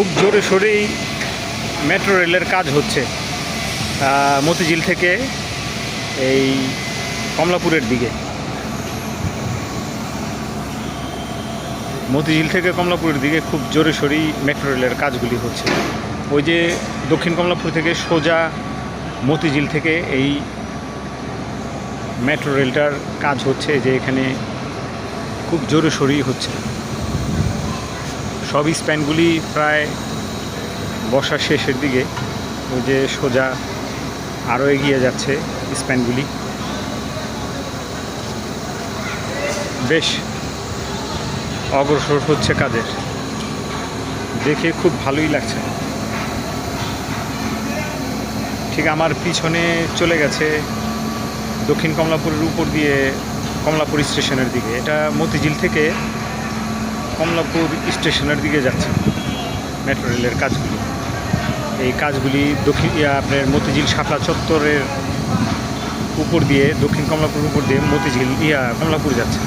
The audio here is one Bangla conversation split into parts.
খুব জোরে সোরেই মেট্রো রেলের কাজ হচ্ছে মতিঝিল থেকে এই কমলাপুরের দিকে। মতিঝিল থেকে কমলাপুরের দিকে খুব জোরে সোরেই মেট্রো রেলের কাজগুলি হচ্ছে। ওই যে দক্ষিণ কমলাপুর থেকে সোজা মতিঝিল থেকে এই মেট্রো রেলটার কাজ হচ্ছে যে এখানে খুব জোরে সরেই হচ্ছে। সব স্প্যানগুলি প্রায় বর্ষার শেষের দিকে। ওই যে সোজা আরও এগিয়ে যাচ্ছে স্প্যানগুলি। বেশ অগ্রসর হচ্ছে কাজের দেখে খুব ভালোই লাগছে। ঠিক আমার পিছনে চলে গেছে দক্ষিণ কমলাপুরের উপর দিয়ে কমলাপুর স্টেশনের দিকে। এটা মতিঝিল থেকে কমলাপুর স্টেশনের দিকে যাচ্ছে মেট্রো রেলের কাজগুলি। এই কাজগুলি দক্ষিণ আপনার মতিঝিল শাখা চত্বরের উপর দিয়ে, দক্ষিণ কমলাপুর উপর দিয়ে মতিঝিল, ইয়া কমলাপুর যাচ্ছে।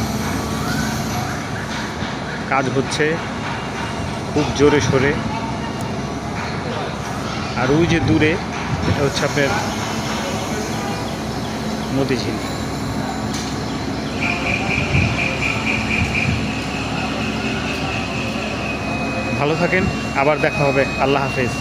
কাজ হচ্ছে খুব জোরে সোরে। আর ওই যে দূরে, এটা হচ্ছে আপনার মতিঝিল। ভালো থাকেন আবার দেখা হবে। আল্লাহ হাফেজ।